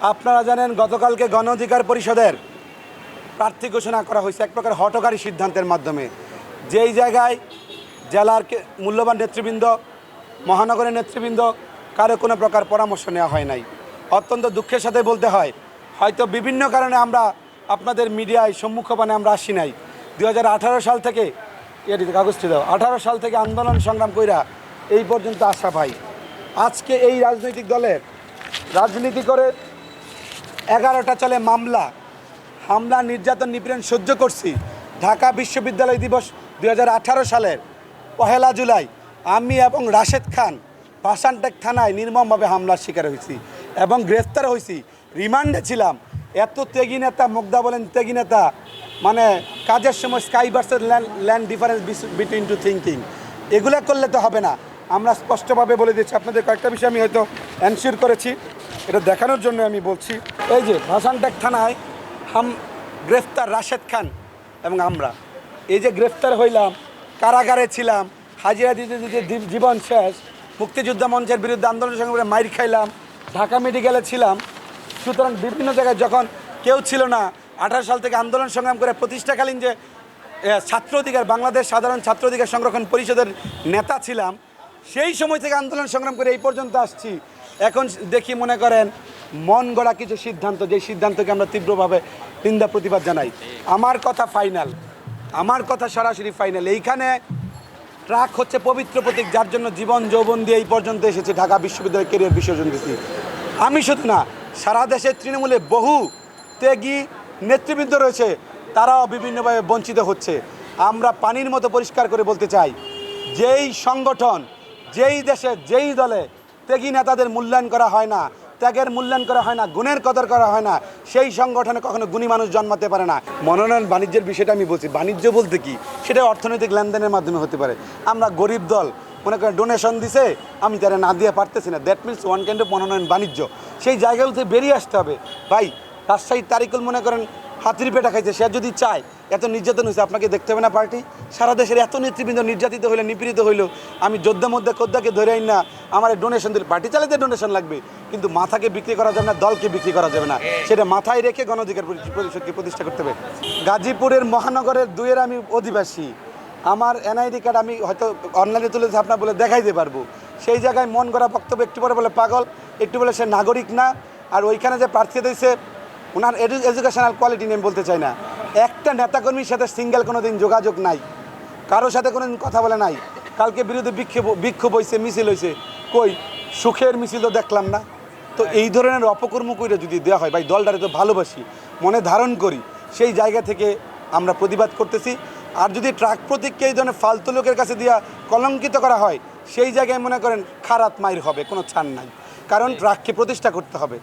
আপনারা জানেন গতকালকে গণ অধিকার পরিষদের প্রার্থী ঘোষণা করা হয়েছে, এক প্রকার হটকারী সিদ্ধান্তের মাধ্যমে। যেই জায়গায় জেলার মূল্যবান নেতৃবৃন্দ, মহানগরের নেতৃবৃন্দ, কারও কোনো প্রকার পরামর্শ নেওয়া হয় নাই। অত্যন্ত দুঃখের সাথে বলতে হয়, হয়তো বিভিন্ন কারণে আমরা আপনাদের মিডিয়ায় সম্মুখপানে আমরা আসি নাই। দু হাজার আঠারো সাল থেকে এটিতে কাগজটি দাও, আঠারো সাল থেকে আন্দোলন সংগ্রাম কইরা এই পর্যন্ত আসা ভাই। আজকে এই রাজনৈতিক দলের রাজনীতি করে এগারোটা চলে মামলা। হামলা নির্যাতন নিপীড়ন সহ্য করছি। ঢাকা বিশ্ববিদ্যালয় দিবস দু হাজার আঠারো সালের পহেলা জুলাই। আমি এবং রাশেদ খান পাশানটেক থানায় নির্মমভাবে হামলার শিকার হয়েছি এবং গ্রেফতার হয়েছি। রিমান্ডে ছিলাম। এত তেগি নেতা, মুগ্ধা বলেন তেগি নেতা মানে কাজের সময় sky land land difference between two thinking এগুলো করলে তো হবে না। আমরা স্পষ্টভাবে বলে দিচ্ছি আপনাদের কয়েকটা বিষয় আমি হয়তো অ্যানসিওর করেছি। এটা দেখানোর জন্য আমি বলছি, এই যে ভাসানটেক থানায় হাম গ্রেফতার রাশেদ খান এবং আমরা। এই যে গ্রেফতার হইলাম, কারাগারে ছিলাম, হাজিরা দিতে দিতে জীবন শেষ, মুক্তিযোদ্ধা মঞ্চের বিরুদ্ধে আন্দোলন সংগ্রামে মাইর খাইলাম, ঢাকা মেডিকেলে ছিলাম। সুতরাং বিভিন্ন জায়গায় যখন কেউ ছিল না, আঠারো সাল থেকে আন্দোলন সংগ্রাম করে প্রতিষ্ঠাকালীন যে ছাত্র অধিকার, বাংলাদেশ সাধারণ ছাত্র অধিকার সংরক্ষণ পরিষদের নেতা ছিলাম সেই সময় থেকে আন্দোলন সংগ্রাম করে এই পর্যন্ত আসছি। এখন দেখি মনে করেন, মন গড়া কিছু সিদ্ধান্ত, যে সিদ্ধান্তকে আমরা তীব্রভাবে নিন্দা, প্রতিবাদ জানাই। আমার কথা ফাইনাল আমার কথা সরাসরি ফাইনাল এইখানে ট্রাক হচ্ছে পবিত্র প্রতীক, যার জন্য জীবন যৌবন দিয়ে এই পর্যন্ত এসেছে। ঢাকা বিশ্ববিদ্যালয়ের কেরিয়ার বিসর্জন দিচ্ছি আমি শুধু না, সারা দেশের তৃণমূলে বহু ত্যাগী নেতৃবৃন্দ রয়েছে। তারাও বিভিন্নভাবে বঞ্চিত হচ্ছে। আমরা পানির মতো পরিষ্কার করে বলতে চাই, যেই সংগঠন যেই দেশে, যেই দলে ত্যাগী নেতাদের মূল্যায়ন করা হয় না, ত্যাগের মূল্যায়ন করা হয় না, গুণের কদর করা হয় না, সেই সংগঠনে কখনো গুণী মানুষ জন্মাতে পারে না। মনোনয়ন বাণিজ্যের বিষয়টা আমি বলছি। বাণিজ্য বলতে কি? সেটা অর্থনৈতিক লেনদেনের মাধ্যমে হতে পারে। আমরা গরিব দল, মনে করেন ডোনেশন দিছে, আমি তারা না দিয়ে পারতেছি না। That means one kind of মনোনয়ন বাণিজ্য। সেই জায়গাগুলো থেকে বেরিয়ে আসতে হবে। ভাই, রাজশাহীর তারিকুল মনে করেন হাতির পেটা খাইছে, সে যদি চায়, এত নির্যাতন হয়েছে আপনাকে দেখতে হবে না পার্টি? সারা দেশের এত নেতৃবৃন্দ নির্যাতিত হইলে, নিপীড়িত হইল, আমি যোদ্ধা মধ্যে কোদ্দাকে ধরে আইন না, আমার ডোনেশন দিলে, পার্টি চালাতে ডোনেশন লাগবে, কিন্তু মাথাকে বিক্রি করা যাবে না, দলকে বিক্রি করা যাবে না। সেটা মাথায় রেখে গণ অধিকার পরিষদকে প্রতিষ্ঠা করতে হবে। গাজীপুরের মহানগরের দুয়ের আমি অধিবাসী। আমার এনআইডি কার্ড আমি হয়তো অনলাইনে তুলে আপনার বলে দেখাইতে পারব। সেই জায়গায় মন করা বক্তব্য একটু পরে বলে পাগল, একটু বলে সে নাগরিক না, আর ওইখানে যে প্রার্থী দিয়েছে ওনার এডুকেশনাল কোয়ালিটি নিয়ে বলতে চাই না। একটা নেতাকর্মীর সাথে সিঙ্গেল কোনো দিন যোগাযোগ নাই। কারোর সাথে কোনো দিন কথা বলে নাই। কালকে বিরুদ্ধে বিক্ষোভ বিক্ষোভ হয়েছে মিছিল হয়েছে কই সুখের মিছিল তো দেখলাম না। তো এই ধরনের অপকর্ম করে যদি দেওয়া হয় ভাই দলটারে তো ভালোবাসি মনে ধারণ করি। সেই জায়গা থেকে আমরা প্রতিবাদ করতেছি। আর যদি ট্রাক প্রতীককে এই ধরনের ফালতু লোকের কাছে দিয়া কলঙ্কিত করা হয় সেই জায়গায় মনে করেন খারাপ মাইর হবে কোনো ছাড় নাই। কারণ ট্রাককে প্রতিষ্ঠা করতে হবে।